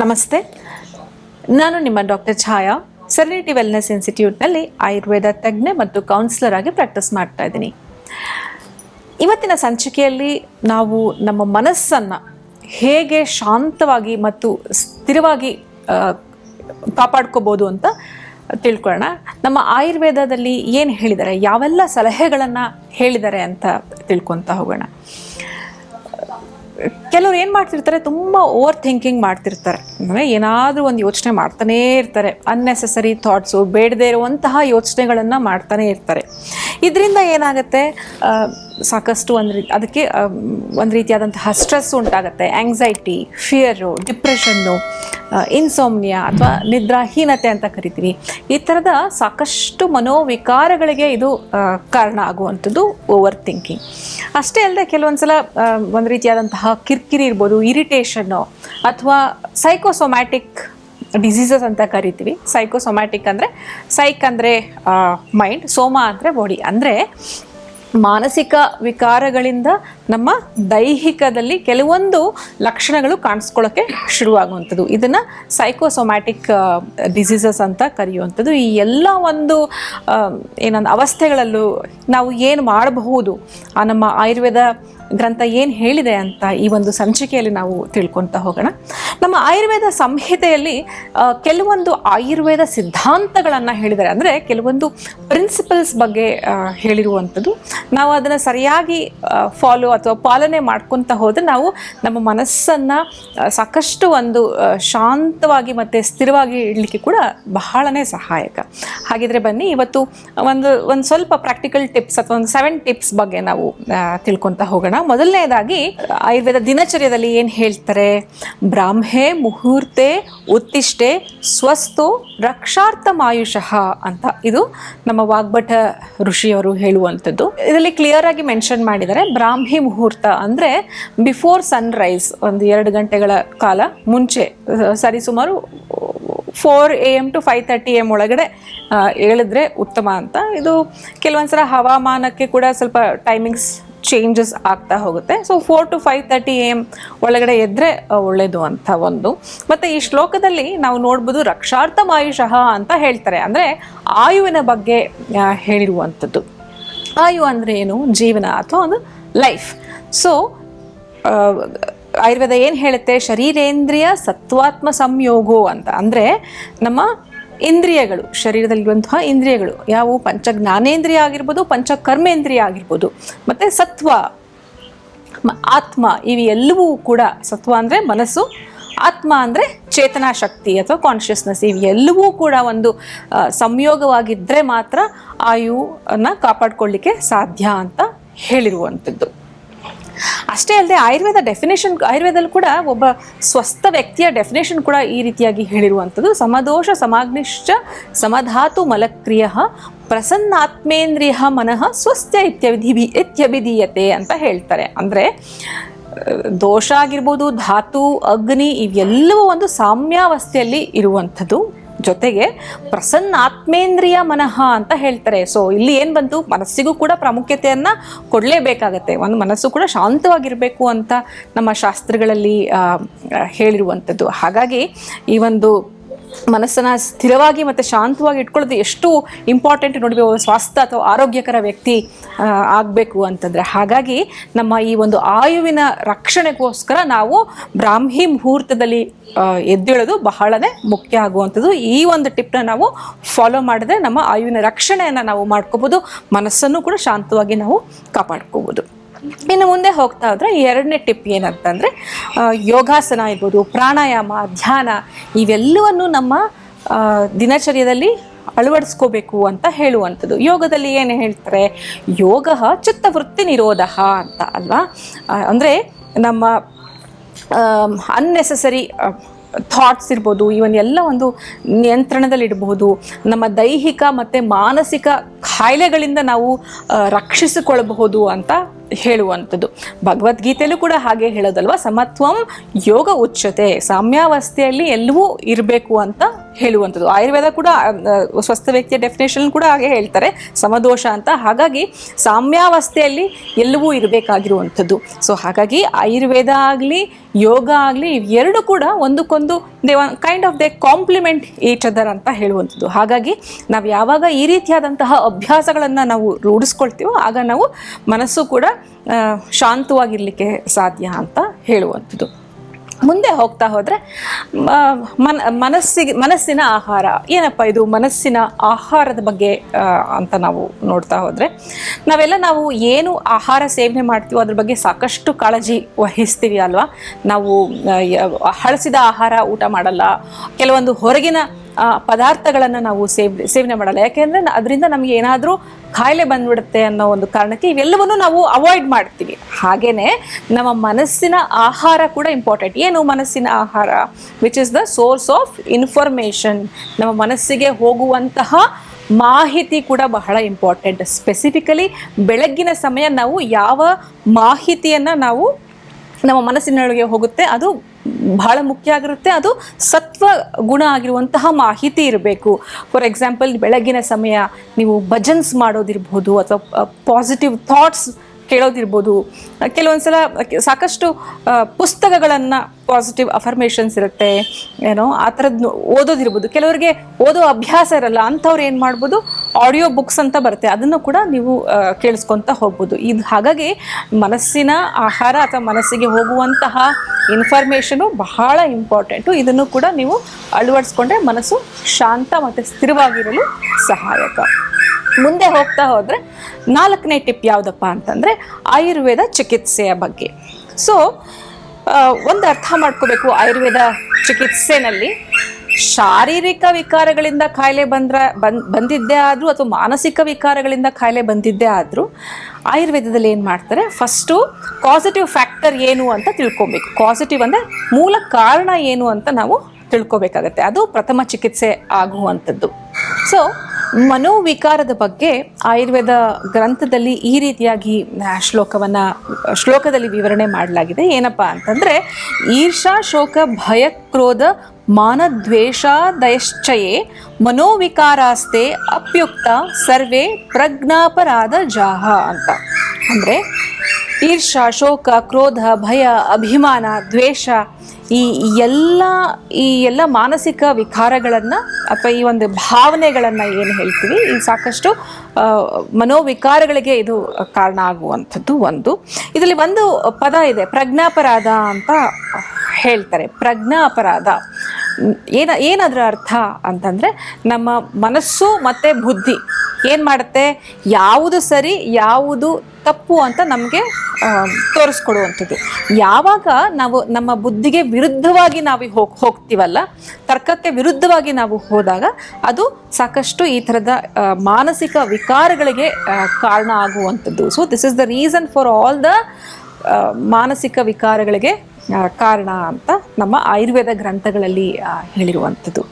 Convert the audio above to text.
ನಮಸ್ತೆ. ನಾನು ನಿಮ್ಮ ಡಾಕ್ಟರ್ ಛಾಯಾ. ಸೆರೆನಿಟಿ ವೆಲ್ನೆಸ್ ಇನ್ಸ್ಟಿಟ್ಯೂಟ್ನಲ್ಲಿ ಆಯುರ್ವೇದ ತಜ್ಞೆ ಮತ್ತು ಕೌನ್ಸಿಲರ್ ಆಗಿ ಪ್ರಾಕ್ಟೀಸ್ ಮಾಡ್ತಾ ಇದ್ದೀನಿ. ಇವತ್ತಿನ ಸಂಚಿಕೆಯಲ್ಲಿ ನಾವು ನಮ್ಮ ಮನಸ್ಸನ್ನು ಹೇಗೆ ಶಾಂತವಾಗಿ ಮತ್ತು ಸ್ಥಿರವಾಗಿ ಕಾಪಾಡ್ಕೋಬೋದು ಅಂತ ತಿಳ್ಕೊಳ್ಳೋಣ. ನಮ್ಮ ಆಯುರ್ವೇದದಲ್ಲಿ ಏನು ಹೇಳಿದ್ದಾರೆ? ಯಾವೆಲ್ಲ ಸಲಹೆಗಳನ್ನು ಹೇಳಿದ್ದಾರೆ ಅಂತ ತಿಳ್ಕೊತಾ ಹೋಗೋಣ. ಕೆಲವ್ರು ಏನು ಮಾಡ್ತಿರ್ತಾರೆ, ತುಂಬ ಓವರ್ ಥಿಂಕಿಂಗ್ ಮಾಡ್ತಿರ್ತಾರೆ. ಅಂದರೆ ಏನಾದರೂ ಒಂದು ಯೋಚನೆ ಮಾಡ್ತಾನೇ ಇರ್ತಾರೆ. ಅನ್ನೆಸೆಸರಿ ಥಾಟ್ಸು ಬೇಡದೇ ಇರುವಂತಹ ಯೋಚನೆಗಳನ್ನು ಮಾಡ್ತಾನೆ ಇರ್ತಾರೆ. ಇದರಿಂದ ಏನಾಗುತ್ತೆ ಸಾಕಷ್ಟು ಒಂದು ರೀ, ಅದಕ್ಕೆ ಒಂದು ರೀತಿಯಾದಂತಹ ಸ್ಟ್ರೆಸ್ ಉಂಟಾಗುತ್ತೆ. ಆಂಗ್ಸೈಟಿ ಫಿಯರು ಡಿಪ್ರೆಷನ್ನು ಇನ್ಸೋಮ್ನಿಯಾ ಅಥವಾ ನಿದ್ರಾಹೀನತೆ ಅಂತ ಕರಿತೀವಿ. ಈ ಥರದ ಸಾಕಷ್ಟು ಮನೋವಿಕಾರಗಳಿಗೆ ಇದು ಕಾರಣ ಆಗುವಂಥದ್ದು ಓವರ್ ಥಿಂಕಿಂಗ್ ಅಷ್ಟೇ ಅಲ್ಲದೆ ಕೆಲವೊಂದು ಸಲ ಒಂದು ರೀತಿಯಾದಂತಹ ಕಿರಿಕಿರಿ ಇರ್ಬೋದು ಇರಿಟೇಷನ್ನು ಅಥವಾ ಸೈಕೋಸೊಮ್ಯಾಟಿಕ್ ಡಿಸೀಸಸ್ ಅಂತ ಕರಿತೀವಿ. ಸೈಕೋಸೊಮ್ಯಾಟಿಕ್ ಅಂದರೆ ಸೈಕ್ ಅಂದರೆ ಮೈಂಡ್ ಸೋಮ ಅಂದರೆ ಬಾಡಿ ಅಂದರೆ ಮಾನಸಿಕ ವಿಕಾರಗಳಿಂದ ನಮ್ಮ ದೈಹಿಕದಲ್ಲಿ ಕೆಲವೊಂದು ಲಕ್ಷಣಗಳು ಕಾಣಿಸ್ಕೊಳ್ಳೋಕ್ಕೆ ಶುರುವಾಗುವಂಥದ್ದು. ಇದನ್ನು ಸೈಕೋಸೊಮ್ಯಾಟಿಕ್ ಡಿಸೀಸಸ್ ಅಂತ ಕರೆಯುವಂಥದ್ದು. ಈ ಎಲ್ಲ ಒಂದು ಏನೊಂದು ಅವಸ್ಥೆಗಳಲ್ಲೂ ನಾವು ಏನು ಮಾಡಬಹುದು? ಆ, ನಮ್ಮ ಆಯುರ್ವೇದ ಗ್ರಂಥ ಏನು ಹೇಳಿದೆ ಅಂತ ಈ ಒಂದು ಸಂಚಿಕೆಯಲ್ಲಿ ನಾವು ತಿಳ್ಕೊತಾ ಹೋಗೋಣ. ನಮ್ಮ ಆಯುರ್ವೇದ ಸಂಹಿತೆಯಲ್ಲಿ ಕೆಲವೊಂದು ಆಯುರ್ವೇದ ಸಿದ್ಧಾಂತಗಳನ್ನು ಹೇಳಿದ್ದಾರೆ. ಅಂದರೆ ಕೆಲವೊಂದು ಪ್ರಿನ್ಸಿಪಲ್ಸ್ ಬಗ್ಗೆ ಹೇಳಿರುವಂಥದ್ದು. ನಾವು ಅದನ್ನು ಸರಿಯಾಗಿ ಫಾಲೋ ಅಥವಾ ಪಾಲನೆ ಮಾಡ್ಕೊತ ಹೋದರೆ ನಾವು ನಮ್ಮ ಮನಸ್ಸನ್ನು ಸಾಕಷ್ಟು ಒಂದು ಶಾಂತವಾಗಿ ಮತ್ತು ಸ್ಥಿರವಾಗಿ ಇಡಲಿಕ್ಕೆ ಕೂಡ ಬಹಳನೇ ಸಹಾಯಕ. ಹಾಗಿದ್ರೆ ಬನ್ನಿ, ಇವತ್ತು ಒಂದು ಒಂದು ಸ್ವಲ್ಪ ಪ್ರಾಕ್ಟಿಕಲ್ ಟಿಪ್ಸ್ ಅಥವಾ ಒಂದು ಸೆವೆನ್ ಟಿಪ್ಸ್ ಬಗ್ಗೆ ನಾವು ತಿಳ್ಕೊತಾ ಹೋಗೋಣ. ಮೊದಲನೇದಾಗಿ ಆಯುರ್ವೇದ ದಿನಚರ್ಯದಲ್ಲಿ ಏನು ಹೇಳ್ತಾರೆ? ಬ್ರಾಹ್ಮೆ ಮುಹೂರ್ತೆ ಉತ್ತಿಷ್ಟೆ ಸ್ವಸ್ತು ರಕ್ಷಾರ್ಥಮಾಯುಷಃ ಅಂತ ಇದು ನಮ್ಮ ವಾಗ್ಭಟ ಋಷಿಯವರು ಹೇಳುವಂಥದ್ದು. ಇದರಲ್ಲಿ ಕ್ಲಿಯರ್ ಆಗಿ ಮೆನ್ಷನ್ ಮಾಡಿದ್ದಾರೆ. ಬ್ರಾಹ್ಮಿ ಮುಹೂರ್ತ ಅಂದರೆ ಬಿಫೋರ್ ಸನ್ರೈಸ್ ಒಂದು ಎರಡು ಗಂಟೆಗಳ ಕಾಲ ಮುಂಚೆ ಸರಿಸುಮಾರು four A M to five thirty M ಒಳಗಡೆ ಹೇಳಿದ್ರೆ ಉತ್ತಮ ಅಂತ. ಇದು ಕೆಲವೊಂದ್ಸಲ ಹವಾಮಾನಕ್ಕೆ ಕೂಡ ಸ್ವಲ್ಪ ಟೈಮಿಂಗ್ಸ್ ಚೇಂಜಸ್ ಆಗ್ತಾ ಹೋಗುತ್ತೆ. So four to five thirty A M ಒಳಗಡೆ ಎದ್ರೆ ಒಳ್ಳೆಯದು ಅಂತ ಒಂದು. ಮತ್ತು ಈ ಶ್ಲೋಕದಲ್ಲಿ ನಾವು ನೋಡ್ಬೋದು ರಕ್ಷಾರ್ಥ ಆಯುಷಃ ಅಂತ ಹೇಳ್ತಾರೆ. ಅಂದರೆ ಆಯುವಿನ ಬಗ್ಗೆ ಹೇಳಿರುವಂಥದ್ದು. ಆಯು ಅಂದರೆ ಏನು? ಜೀವನ ಅಥವಾ ಒಂದು ಲೈಫ್ ಸೊ ಆಯುರ್ವೇದ ಏನು ಹೇಳುತ್ತೆ? ಶರೀರೇಂದ್ರಿಯ ಸತ್ವಾತ್ಮ ಸಂಯೋಗೋ ಅಂತ. ಅಂದರೆ ನಮ್ಮ ಇಂದ್ರಿಯಗಳು, ಶರೀರದಲ್ಲಿರುವಂತಹ ಇಂದ್ರಿಯಗಳು. ಯಾವುವು? ಪಂಚ ಜ್ಞಾನೇಂದ್ರಿಯ ಆಗಿರ್ಬೋದು ಪಂಚ ಕರ್ಮೇಂದ್ರಿಯ ಆಗಿರ್ಬೋದು. ಮತ್ತು ಸತ್ವ ಆತ್ಮ ಇವು ಎಲ್ಲವೂ ಕೂಡ ಸತ್ವ ಅಂದರೆ ಮನಸ್ಸು, ಆತ್ಮ ಅಂದರೆ ಚೇತನಾ ಶಕ್ತಿ ಅಥವಾ ಕಾನ್ಷಿಯಸ್ನೆಸ್ ಇವೆಲ್ಲವೂ ಕೂಡ ಒಂದು ಸಂಯೋಗವಾಗಿದ್ದರೆ ಮಾತ್ರ ಆಯುವನ್ನು ಕಾಪಾಡ್ಕೊಳ್ಳಿಕ್ಕೆ ಸಾಧ್ಯ ಅಂತ ಹೇಳಿರುವಂಥದ್ದು. ಅಷ್ಟೇ ಅಲ್ಲದೆ ಆಯುರ್ವೇದ ಡೆಫಿನೇಷನ್ ಆಯುರ್ವೇದಲ್ಲಿ ಕೂಡ ಒಬ್ಬ ಸ್ವಸ್ಥ ವ್ಯಕ್ತಿಯ ಡೆಫಿನೇಷನ್ ಕೂಡ ಈ ರೀತಿಯಾಗಿ ಹೇಳಿರುವಂಥದ್ದು. ಸಮದೋಷ ಸಮಾಗ್ನಿಶ್ಚ ಸಮಧಾತು ಮಲಕ್ರಿಯ ಪ್ರಸನ್ನಾತ್ಮೇಂದ್ರಿಯ ಮನಃ ಸ್ವಸ್ಥ ಇತ್ಯವಿಧಿ ಇತ್ಯಭಿಧೀಯತೆ ಅಂತ ಹೇಳ್ತಾರೆ. ಅಂದರೆ ದೋಷ ಆಗಿರ್ಬೋದು, ಧಾತು, ಅಗ್ನಿ ಇವೆಲ್ಲವೂ ಒಂದು ಸಾಮ್ಯಾವಸ್ಥೆಯಲ್ಲಿ ಇರುವಂಥದ್ದು. ಜೊತೆಗೆ ಪ್ರಸನ್ನ ಆತ್ಮೇಂದ್ರಿಯ ಮನಃ ಅಂತ ಹೇಳ್ತಾರೆ. ಸೊ ಇಲ್ಲಿ ಏನು ಬಂತು? ಮನಸ್ಸಿಗೂ ಕೂಡ ಪ್ರಾಮುಖ್ಯತೆಯನ್ನು ಕೊಡಲೇಬೇಕಾಗತ್ತೆ. ಒಂದು ಮನಸ್ಸು ಕೂಡ ಶಾಂತವಾಗಿರಬೇಕು ಅಂತ ನಮ್ಮ ಶಾಸ್ತ್ರಗಳಲ್ಲಿ ಹೇಳಿರುವಂಥದ್ದು. ಹಾಗಾಗಿ ಈ ಒಂದು ಮನಸ್ಸನ್ನು ಸ್ಥಿರವಾಗಿ ಮತ್ತು ಶಾಂತವಾಗಿ ಇಟ್ಕೊಳ್ಳೋದು ಎಷ್ಟು ಇಂಪಾರ್ಟೆಂಟ್ ನೋಡಿ ಒಂದು ಸ್ವಾಸ್ಥ್ಯ ಅಥವಾ ಆರೋಗ್ಯಕರ ವ್ಯಕ್ತಿ ಆಗಬೇಕು ಅಂತಂದರೆ. ಹಾಗಾಗಿ ನಮ್ಮ ಈ ಒಂದು ಆಯುವಿನ ರಕ್ಷಣೆಗೋಸ್ಕರ ನಾವು ಬ್ರಾಹ್ಮಿ ಮುಹೂರ್ತದಲ್ಲಿ ಎದ್ದೇಳೋದು ಬಹಳನೇ ಮುಖ್ಯ ಆಗುವಂಥದ್ದು. ಈ ಒಂದು ಟಿಪ್ನ ನಾವು ಫಾಲೋ ಮಾಡಿದ್ರೆ ನಮ್ಮ ಆಯುವಿನ ರಕ್ಷಣೆಯನ್ನು ನಾವು ಮಾಡ್ಕೋಬೋದು, ಮನಸ್ಸನ್ನು ಕೂಡ ಶಾಂತವಾಗಿ ನಾವು ಕಾಪಾಡ್ಕೋಬೋದು. ಇನ್ನು ಮುಂದೆ ಹೋಗ್ತಾ ಹೋದ್ರೆ ಎರಡನೇ ಟಿಪ್ ಏನಂತಂದರೆ ಯೋಗಾಸನ ಇರ್ಬೋದು, ಪ್ರಾಣಾಯಾಮ, ಧ್ಯಾನ, ಇವೆಲ್ಲವನ್ನು ನಮ್ಮ ದಿನಚರ್ಯದಲ್ಲಿ ಅಳವಡಿಸ್ಕೋಬೇಕು ಅಂತ ಹೇಳುವಂಥದ್ದು. ಯೋಗದಲ್ಲಿ ಏನು ಹೇಳ್ತಾರೆ? ಯೋಗ ಚಿತ್ತವೃತ್ತಿ ನಿರೋಧ ಅಂತ ಅಲ್ವಾ? ಅಂದರೆ ನಮ್ಮ ಅನ್ನೆಸೆಸರಿ ಥಾಟ್ಸ್ ಇರ್ಬೋದು ಇವನ್ನೆಲ್ಲ ಒಂದು ನಿಯಂತ್ರಣದಲ್ಲಿಡಬಹುದು ನಮ್ಮ ದೈಹಿಕ ಮತ್ತು ಮಾನಸಿಕ ಕಾಯಿಲೆಗಳಿಂದ ನಾವು ರಕ್ಷಿಸಿಕೊಳ್ಳಬಹುದು ಅಂತ ಹೇಳುವಂಥದ್ದು. ಭಗವದ್ಗೀತೆಯಲ್ಲೂ ಕೂಡ ಹಾಗೆ ಹೇಳೋದಲ್ವಾ? ಸಮತ್ವಂ ಯೋಗ ಉಚ್ಚತೆ ಸಾಮ್ಯಾವಸ್ಥೆಯಲ್ಲಿ ಎಲ್ಲವೂ ಇರಬೇಕು ಅಂತ ಹೇಳುವಂಥದ್ದು. ಆಯುರ್ವೇದ ಕೂಡ ಸ್ವಸ್ಥ ವ್ಯಕ್ತಿಯ ಡೆಫಿನೇಷನ್ ಕೂಡ ಹಾಗೆ ಹೇಳ್ತಾರೆ. ಸಮದೋಷ ಅಂತ. ಹಾಗಾಗಿ ಸಾಮ್ಯಾವಸ್ಥೆಯಲ್ಲಿ ಎಲ್ಲವೂ ಇರಬೇಕಾಗಿರುವಂಥದ್ದು. ಸೊ ಹಾಗಾಗಿ ಆಯುರ್ವೇದ ಆಗಲಿ, ಯೋಗ ಆಗಲಿ, ಇವೆರಡು ಕೂಡ ಒಂದಕ್ಕೊಂದು they kind of they complement each other ಅಂತ ಹೇಳುವಂಥದ್ದು. ಹಾಗಾಗಿ ನಾವು ಯಾವಾಗ ಈ ರೀತಿಯಾದಂತಹ ಅಭ್ಯಾಸಗಳನ್ನು ನಾವು ರೂಢಿಸ್ಕೊಳ್ತೀವೋ, ಆಗ ನಾವು ಮನಸ್ಸು ಕೂಡ ಶಾಂತವಾಗಿರಲಿಕ್ಕೆ ಸಾಧ್ಯ ಅಂತ ಹೇಳುವಂಥದ್ದು. ಮುಂದೆ ಹೋಗ್ತಾ ಹೋದರೆ ಮನ, ಮನಸ್ಸಿಗೆ, ಮನಸ್ಸಿನ ಆಹಾರ. ಏನಪ್ಪ ಇದು ಮನಸ್ಸಿನ ಆಹಾರದ ಬಗ್ಗೆ ಅಂತ ನಾವು ನೋಡ್ತಾ ಹೋದರೆ, ನಾವೆಲ್ಲ ನಾವು ಏನು ಆಹಾರ ಸೇವನೆ ಮಾಡ್ತೀವೋ ಅದ್ರ ಬಗ್ಗೆ ಸಾಕಷ್ಟು ಕಾಳಜಿ ವಹಿಸ್ತೀವಿ ಅಲ್ವಾ? ನಾವು ಹಳಸಿದ ಆಹಾರ ಊಟ ಮಾಡಲ್ಲ. ಕೆಲವೊಂದು ಹೊರಗಿನ ಪದಾರ್ಥಗಳನ್ನು ನಾವು ಸೇವ್, ಸೇವನೆ ಮಾಡಲ್ಲ. ಯಾಕೆಂದರೆ ಅದರಿಂದ ನಮಗೆ ಏನಾದರೂ ಕಾಯಿಲೆ ಬಂದ್ಬಿಡುತ್ತೆ ಅನ್ನೋ ಒಂದು ಕಾರಣಕ್ಕೆ ಇವೆಲ್ಲವನ್ನು ನಾವು ಅವಾಯ್ಡ್ ಮಾಡ್ತೀವಿ. ಹಾಗೆಯೇ ನಮ್ಮ ಮನಸ್ಸಿನ ಆಹಾರ ಕೂಡ ಇಂಪಾರ್ಟೆಂಟ್ ಏನು ಮನಸ್ಸಿನ ಆಹಾರ? Which is the source of information ನಮ್ಮ ಮನಸ್ಸಿಗೆ ಹೋಗುವಂತಹ ಮಾಹಿತಿ ಕೂಡ ಬಹಳ ಇಂಪಾರ್ಟೆಂಟ್ ಸ್ಪೆಸಿಫಿಕಲಿ ಬೆಳಗ್ಗಿನ ಸಮಯ ನಾವು ಯಾವ ಮಾಹಿತಿಯನ್ನು ನಾವು ನಮ್ಮ ಮನಸ್ಸಿನೊಳಗೆ ಹೋಗುತ್ತೆ, ಅದು ಬಹಳ ಮುಖ್ಯ ಆಗಿರುತ್ತೆ. ಅದು ಸತ್ವ ಗುಣ ಆಗಿರುವಂತಹ ಮಾಹಿತಿ ಇರಬೇಕು. ಫಾರ್ ಎಕ್ಸಾಂಪಲ್ ಬೆಳಗಿನ ಸಮಯ ನೀವು ಭಜನ್ಸ್ ಮಾಡೋದಿರ್ಬೋದು ಅಥವಾ ಪಾಸಿಟಿವ್ ಥಾಟ್ಸ್ ಕೇಳೋದಿರ್ಬೋದು. ಕೆಲವೊಂದು ಸಲ ಸಾಕಷ್ಟು ಪುಸ್ತಕಗಳನ್ನು ಪಾಸಿಟಿವ್ ಅಫರ್ಮೇಷನ್ಸ್ ಇರುತ್ತೆ. ಏನೋ, ಆ ಥರದ್ದು ಓದೋದಿರ್ಬೋದು. ಕೆಲವರಿಗೆ ಓದೋ ಅಭ್ಯಾಸ ಇರಲ್ಲ. ಅಂಥವ್ರು ಏನು ಮಾಡ್ಬೋದು ಆಡಿಯೋ ಬುಕ್ಸ್ ಅಂತ ಬರುತ್ತೆ. ಅದನ್ನು ಕೂಡ ನೀವು ಕೇಳಿಸ್ಕೊಂತ ಹೋಗ್ಬೋದು. ಇದು ಹಾಗಾಗಿ ಮನಸ್ಸಿನ ಆಹಾರ ಅಥವಾ ಮನಸ್ಸಿಗೆ ಹೋಗುವಂತಹ ಇನ್ಫಾರ್ಮೇಷನು ಬಹಳ ಇಂಪಾರ್ಟೆಂಟು ಇದನ್ನು ಕೂಡ ನೀವು ಅಳವಡಿಸ್ಕೊಂಡ್ರೆ ಮನಸ್ಸು ಶಾಂತ ಮತ್ತು ಸ್ಥಿರವಾಗಿರಲು ಸಹಾಯಕ. ಮುಂದೆ ಹೋಗ್ತಾ ಹೋದರೆ ನಾಲ್ಕನೇ ಟಿಪ್ ಯಾವುದಪ್ಪ ಅಂತಂದರೆ ಆಯುರ್ವೇದ ಚಿಕಿತ್ಸೆಯ ಬಗ್ಗೆ. ಸೊ ಒಂದು ಅರ್ಥ ಮಾಡ್ಕೋಬೇಕು ಆಯುರ್ವೇದ ಚಿಕಿತ್ಸೆನಲ್ಲಿ. ಶಾರೀರಿಕ ವಿಕಾರಗಳಿಂದ ಕಾಯಿಲೆ ಬಂದ್ರ ಬಂದ್, ಬಂದಿದ್ದೇ ಆದರೂ ಅಥವಾ ಮಾನಸಿಕ ವಿಕಾರಗಳಿಂದ ಕಾಯಿಲೆ ಬಂದಿದ್ದೇ ಆದರೂ ಆಯುರ್ವೇದದಲ್ಲಿ ಏನು ಮಾಡ್ತಾರೆ? ಫಸ್ಟು ಪಾಸಿಟಿವ್ ಫ್ಯಾಕ್ಟರ್ ಏನು ಅಂತ ತಿಳ್ಕೊಬೇಕು. ಪಾಸಿಟಿವ್ ಅಂದರೆ ಮೂಲ ಕಾರಣ ಏನು ಅಂತ ನಾವು ತಿಳ್ಕೊಬೇಕಾಗತ್ತೆ. ಅದು ಪ್ರಥಮ ಚಿಕಿತ್ಸೆ ಆಗುವಂಥದ್ದು. ಸೊ ಮನೋವಿಕಾರದ ಬಗ್ಗೆ ಆಯುರ್ವೇದ ಗ್ರಂಥದಲ್ಲಿ ಈ ರೀತಿಯಾಗಿ ಶ್ಲೋಕವನ್ನ, ಶ್ಲೋಕದಲ್ಲಿ ವಿವರಣೆ ಮಾಡಲಾಗಿದೆ. ಏನಪ್ಪ ಅಂತಂದ್ರೆ, ಈರ್ಷಾ ಶೋಕ ಭಯ ಕ್ರೋಧ ಮಾನದ್ವೇಷಾದಯಶ್ಚಯೇ ಮನೋವಿಕಾರಾಸ್ತೆ ಅಪ್ಯುಕ್ತ ಸರ್ವೇ ಪ್ರಜ್ಞಾಪರಾಧ ಜಾಹ ಅಂತ. ಅಂದ್ರೆ, ಈರ್ಷಾ ಶೋಕ, ಕ್ರೋಧ ಭಯ ಅಭಿಮಾನ ದ್ವೇಷ ಈ ಎಲ್ಲ ಈ ಎಲ್ಲ ಮಾನಸಿಕ ವಿಕಾರಗಳನ್ನು ಅಥವಾ ಈ ಒಂದು ಭಾವನೆಗಳನ್ನು ಏನು ಹೇಳ್ತೀವಿ, ಈ ಸಾಕಷ್ಟು ಮನೋವಿಕಾರಗಳಿಗೆ ಇದು ಕಾರಣ ಆಗುವಂಥದ್ದು ಒಂದು. ಇದರಲ್ಲಿ ಒಂದು ಪದ ಇದೆ, ಪ್ರಜ್ಞಾಪರಾಧ ಅಂತ ಹೇಳ್ತಾರೆ. ಪ್ರಜ್ಞಾ ಅಪರಾಧ ಏನ, ಏನದರ ಅರ್ಥ ಅಂತಂದರೆ, ನಮ್ಮ ಮನಸ್ಸು ಮತ್ತು ಬುದ್ಧಿ ಏನು ಮಾಡುತ್ತೆ? ಯಾವುದು ಸರಿ, ಯಾವುದು ತಪ್ಪು ಅಂತ ನಮಗೆ ತೋರಿಸ್ಕೊಡುವಂಥದ್ದು. ಯಾವಾಗ ನಾವು ನಮ್ಮ ಬುದ್ಧಿಗೆ ವಿರುದ್ಧವಾಗಿ ನಾವು ಹೋಗ್ ಹೋಗ್ತೀವಲ್ಲ, ತರ್ಕಕ್ಕೆ ವಿರುದ್ಧವಾಗಿ ನಾವು ಹೋದಾಗ ಅದು ಸಾಕಷ್ಟು ಈ ಥರದ ಮಾನಸಿಕ ವಿಕಾರಗಳಿಗೆ ಕಾರಣ ಆಗುವಂಥದ್ದು. So this is the reason for all the ಮಾನಸಿಕ ವಿಕಾರಗಳಿಗೆ ಕಾರಣ ಅಂತ ನಮ್ಮ ಆಯುರ್ವೇದ ಗ್ರಂಥಗಳಲ್ಲಿ ಹೇಳಿರುವಂಥದ್ದು.